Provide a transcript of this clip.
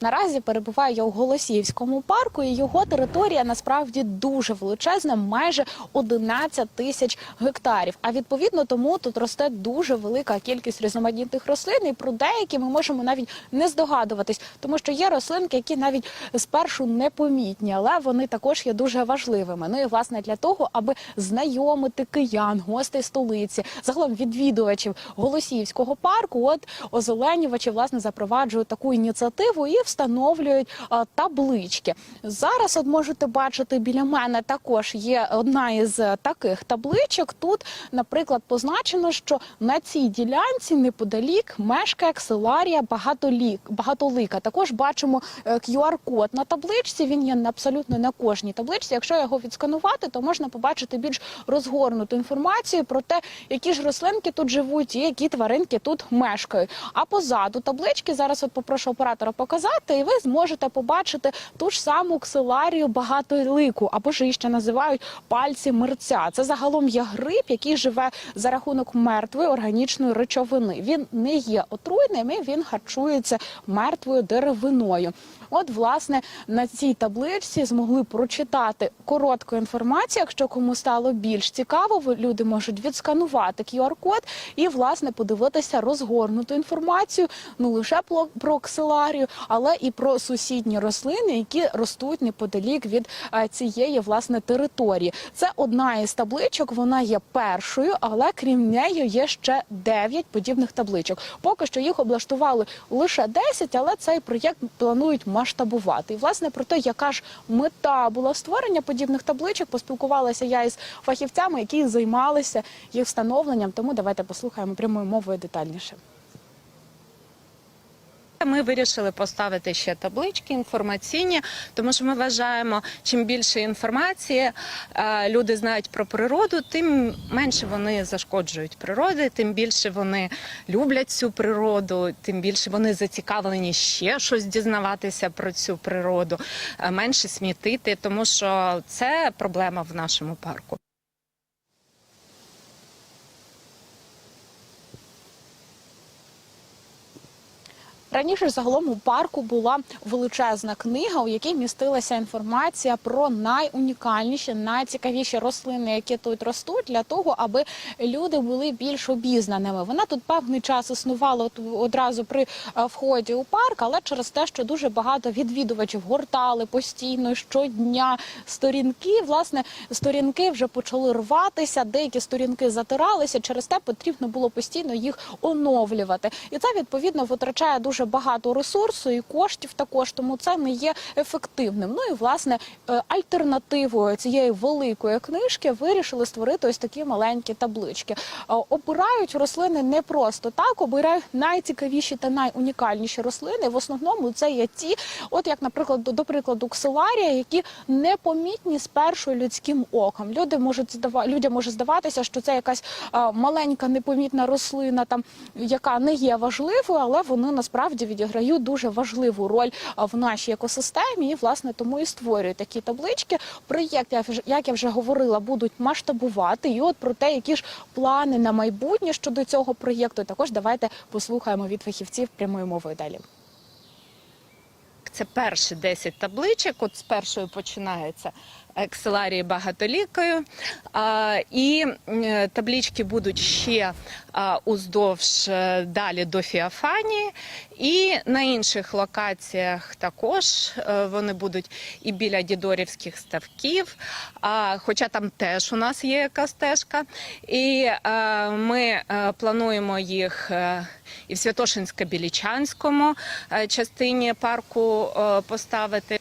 Наразі перебуваю я у Голосіївському парку, і його територія насправді дуже величезна, майже 11 тисяч гектарів. А відповідно тому тут росте дуже велика кількість різноманітних рослин. І про деякі ми можемо навіть не здогадуватись, тому що є рослинки, які навіть спершу непомітні, але вони також є дуже важливими. Ну і власне для того, аби знайомити киян, гостей столиці, загалом відвідувачів Голосіївського парку, от озеленювачі власне запроваджують таку ініціативу і встановлюють таблички. Зараз от можете бачити біля мене також є одна із е, таких табличок. Тут, наприклад, позначено, що на цій ділянці неподалік мешкає кселарія багатолік, багатолика. Також бачимо е, QR-код на табличці. Він є абсолютно на кожній табличці. Якщо його відсканувати, то можна побачити більш розгорнуту інформацію про те, які ж рослинки тут живуть і які тваринки тут мешкають. А позаду таблички зараз от попрошу оператора показати, і ви зможете побачити ту ж саму ксиларію багатолику, або ж її ще називають пальці мерця. Це загалом є гриб, який живе за рахунок мертвої органічної речовини. Він не є отруйним, і він харчується мертвою деревиною. От, власне, на цій табличці змогли прочитати коротку інформацію. Якщо кому стало більш цікаво, люди можуть відсканувати QR-код і власне подивитися розгорнуту інформацію не лише про ксиларію, але і про сусідні рослини, які ростуть неподалік від цієї власне території. Це одна із табличок. Вона є першою, але крім неї є ще 9 подібних табличок. Поки що їх облаштували лише 10, але цей проєкт планують масштабувати. І власне про те, яка ж мета була створення подібних табличок, поспілкувалася я із фахівцями, які займалися їх встановленням. Тому давайте послухаємо прямою мовою детальніше. Ми вирішили поставити ще таблички інформаційні, тому що ми вважаємо, чим більше інформації е, люди знають про природу, тим менше вони зашкоджують природі, тим більше вони люблять цю природу, тим більше вони зацікавлені ще щось дізнаватися про цю природу, е, менше смітити, тому що це проблема в нашому парку. Раніше загалом у парку була величезна книга, у якій містилася інформація про найунікальніші, найцікавіші рослини, які тут ростуть, для того, аби люди були більш обізнаними. Вона тут певний час існувала одразу при е, вході у парк, але через те, що дуже багато відвідувачів гортали постійно щодня сторінки. Власне, сторінки вже почали рватися, деякі сторінки затиралися. Через те потрібно було постійно їх оновлювати. І це відповідно витрачає дуже багато ресурсу і коштів також, тому це не є ефективним. Ну і власне е, альтернативою цієї великої книжки вирішили створити ось такі маленькі таблички. Е, Обирають рослини не просто так, обирають найцікавіші та найунікальніші рослини. В основному це є ті, от як, наприклад, до, прикладу, ксиларія, які непомітні спершу людським оком. Люди можуть здава... людям може здаватися, що це якась маленька непомітна рослина, там яка не є важливою, але вони насправді відіграють дуже важливу роль в нашій екосистемі. І власне тому і створюють такі таблички. Проєкт, як я вже говорила, будуть масштабувати. І от про те, які ж плани на майбутнє щодо цього проєкту, також давайте послухаємо від фахівців прямою мовою далі. Це перші 10 табличок. От з першої починається екселарії багатолікою. І таблички будуть ще уздовж е, далі до Фіафанії. І на інших локаціях також е, вони будуть і біля дідорівських ставків, хоча там теж у нас є яка стежка. І е, ми плануємо їх і в Святошинсько-Білічанському частині парку поставити.